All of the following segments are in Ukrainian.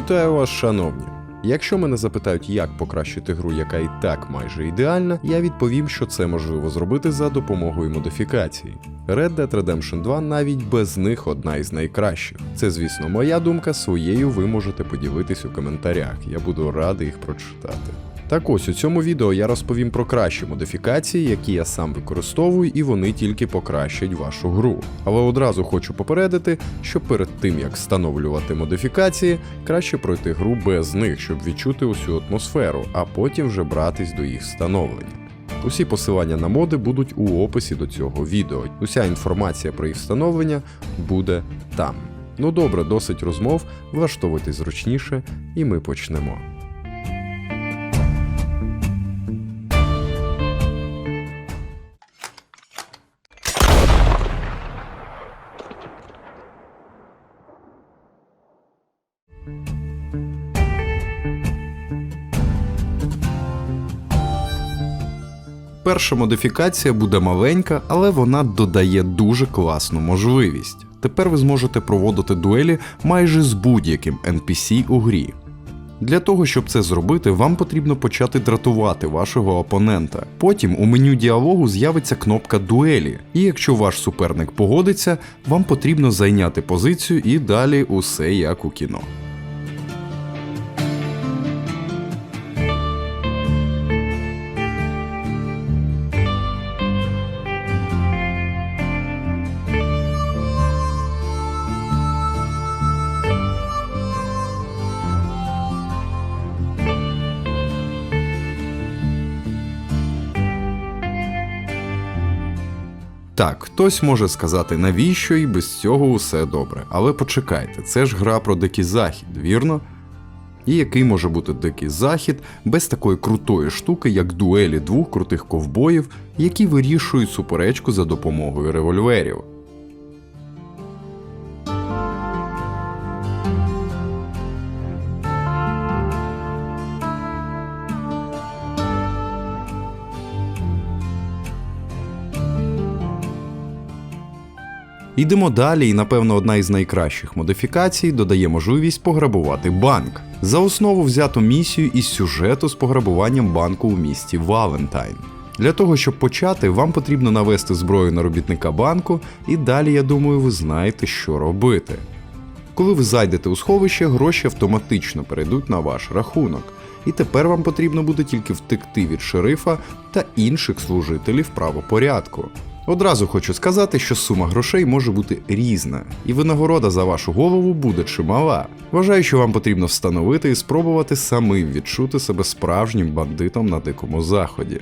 Вітаю вас, шановні! Якщо мене запитають, як покращити гру, яка і так майже ідеальна, я відповім, що це можливо зробити за допомогою модифікації. Red Dead Redemption 2 навіть без них одна із найкращих. Це, звісно, моя думка, своєю ви можете поділитись у коментарях. Я буду радий їх прочитати. Так ось у цьому відео я розповім про кращі модифікації, які я сам використовую, і вони тільки покращать вашу гру. Але одразу хочу попередити, що перед тим як встановлювати модифікації, краще пройти гру без них, щоб відчути усю атмосферу, а потім вже братись до їх встановлення. Усі посилання на моди будуть у описі до цього відео. Уся інформація про їх встановлення буде там. Ну добре, досить розмов, влаштовуйтесь зручніше, і ми почнемо. Перша модифікація буде маленька, але вона додає дуже класну можливість. Тепер ви зможете проводити дуелі майже з будь-яким NPC у грі. Для того, щоб це зробити, вам потрібно почати дратувати вашого опонента. Потім у меню діалогу з'явиться кнопка дуелі, і якщо ваш суперник погодиться, вам потрібно зайняти позицію і далі усе як у кіно. Так, хтось може сказати, навіщо і без цього усе добре. Але почекайте, це ж гра про дикий захід, вірно? І який може бути дикий захід без такої крутої штуки, як дуелі двох крутих ковбоїв, які вирішують суперечку за допомогою револьверів. Ідемо далі, і напевно одна із найкращих модифікацій додає можливість пограбувати банк. За основу взято місію із сюжету з пограбуванням банку у місті Валентайн. Для того, щоб почати, вам потрібно навести зброю на робітника банку, і далі, я думаю, ви знаєте, що робити. Коли ви зайдете у сховище, гроші автоматично перейдуть на ваш рахунок. І тепер вам потрібно буде тільки втекти від шерифа та інших служителів правопорядку. Одразу хочу сказати, що сума грошей може бути різна, і винагорода за вашу голову буде чимала. Вважаю, що вам потрібно встановити і спробувати самим відчути себе справжнім бандитом на дикому заході.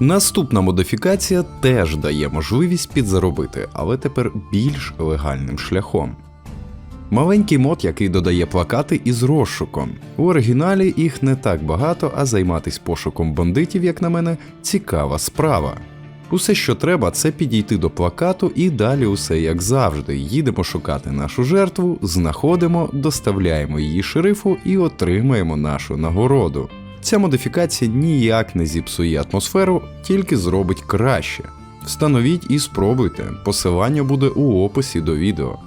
Наступна модифікація теж дає можливість підзаробити, але тепер більш легальним шляхом. Маленький мод, який додає плакати із розшуком. У оригіналі їх не так багато, а займатись пошуком бандитів, як на мене, цікава справа. Усе, що треба, це підійти до плакату і далі усе як завжди. Їдемо шукати нашу жертву, знаходимо, доставляємо її шерифу і отримаємо нашу нагороду. Ця модифікація ніяк не зіпсує атмосферу, тільки зробить краще. Встановіть і спробуйте, посилання буде у описі до відео.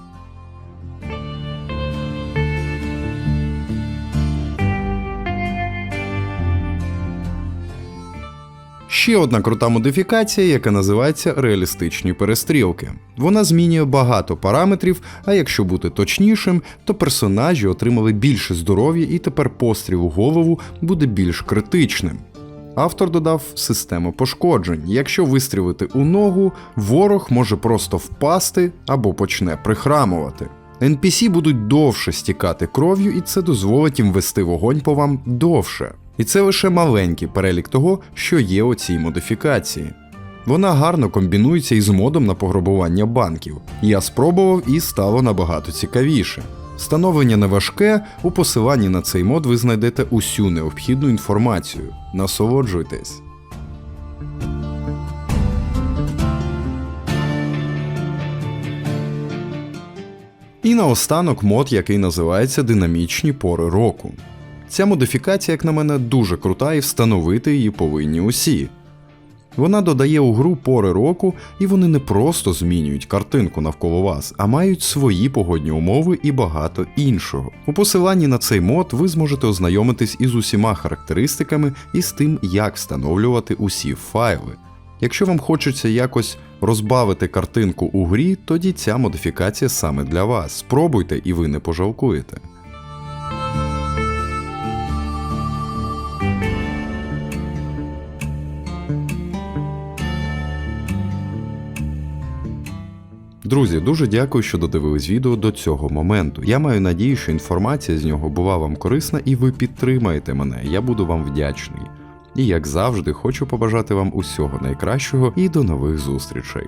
Ще одна крута модифікація, яка називається реалістичні перестрілки. Вона змінює багато параметрів, а якщо бути точнішим, то персонажі отримали більше здоров'я і тепер постріл у голову буде більш критичним. Автор додав систему пошкоджень. Якщо вистрілити у ногу, ворог може просто впасти або почне прихрамувати. NPC будуть довше стікати кров'ю, і це дозволить їм вести вогонь по вам довше. І це лише маленький перелік того, що є у цій модифікації. Вона гарно комбінується із модом на пограбування банків. Я спробував і стало набагато цікавіше. Встановлення не важке, у посиланні на цей мод ви знайдете усю необхідну інформацію. Насолоджуйтесь. І наостанок мод, який називається Динамічні пори року. Ця модифікація, як на мене, дуже крута і встановити її повинні усі. Вона додає у гру пори року, і вони не просто змінюють картинку навколо вас, а мають свої погодні умови і багато іншого. У посиланні на цей мод ви зможете ознайомитись із усіма характеристиками і з тим, як встановлювати усі файли. Якщо вам хочеться якось розбавити картинку у грі, тоді ця модифікація саме для вас. Спробуйте і ви не пожалкуєте. Друзі, дуже дякую, що додивились відео до цього моменту. Я маю надію, що інформація з нього була вам корисна і ви підтримаєте мене. Я буду вам вдячний. І як завжди, хочу побажати вам усього найкращого і до нових зустрічей.